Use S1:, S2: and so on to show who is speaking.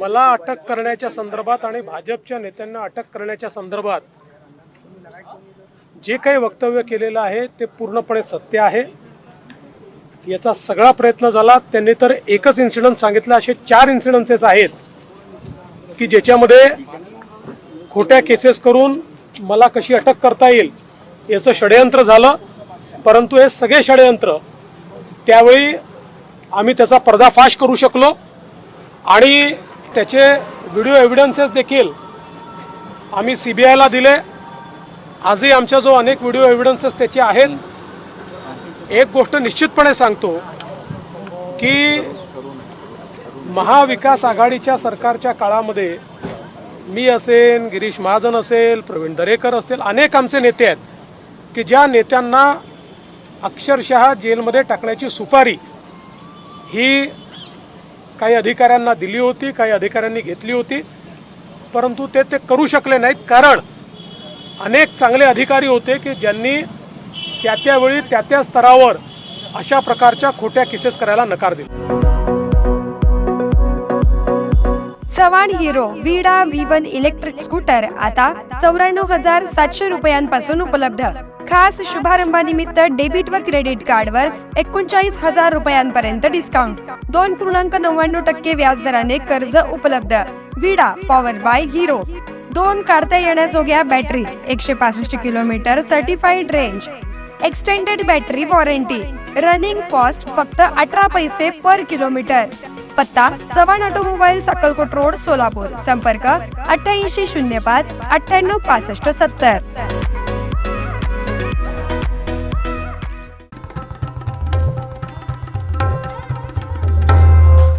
S1: मला अटक करण्याच्या संदर्भात आणि भाजपच्या नेत्यांना अटक करण्याच्या संदर्भात जे काही वक्तव्य केलेलं आहे ते पूर्णपणे सत्य आहे. याचा सगळा प्रयत्न झाला. त्यांनी तर एकच इन्सिडंट सांगितलं. असे चार इन्सिडन्सेस आहेत की ज्याच्यामध्ये खोट्या केसेस करून मला कशी अटक करता येईल याचं षडयंत्र झालं. परंतु हे सगळे षडयंत्र त्यावेळी आम्ही त्याचा पर्दाफाश करू शकलो. आणि त्याचे व्हिडिओ एव्हिडन्सेस देखील आम्ही सी बी आयला दिले. आजही आमच्या जो अनेक व्हिडिओ एव्हिडन्सेस त्याचे आहेत. एक गोष्ट निश्चितपणे सांगतो की महाविकास आघाडीच्या सरकारच्या काळामध्ये मी असेल गिरीश महाजन असेल प्रवीण दरेकर असेल अनेक आमचे नेते आहेत की ज्या नेत्यांना अक्षरशः जेलमध्ये टाकण्याची सुपारी ही काही अधिकाऱ्यांना दिली होती काही अधिकाऱ्यांनी घेतली होती. परंतु ते ते करू शकले नाहीत कारण अनेक चांगले अधिकारी होते की ज्यांनी त्या त्यावेळी त्या त्या स्तरावर अशा प्रकारच्या खोट्या केसेस करायला नकार दिला.
S2: Chavan Hero Vida V one electric scooter आता चौऱ्याण्णव हजार सातशे रुपयांपासून उपलब्ध. खास शुभारंभानिमित्त डेबिट व क्रेडिट कार्डवर एकोणचाळीस हजार रुपयांपर्यंत डिस्काउंट दोन पूर्णांक नव्याण्णव टक्के व्याजदराने कर्ज उपलब्ध. विडा पॉवर बाय हिरो दोन काढता येण्याजोग्या बॅटरी एकशे पासष्ट kilometre certified range extended battery warranty running cost फक्त अठरा पैसे पर किलोमीटर पत्ता चव्हाण ऑटोमोबाईल अक्कलकोट रोड सोलापूर. संपर्क अठ्ठ्याऐंशी शून्य पाच अठ्ठ्याण्णव पासष्ट सत्तर.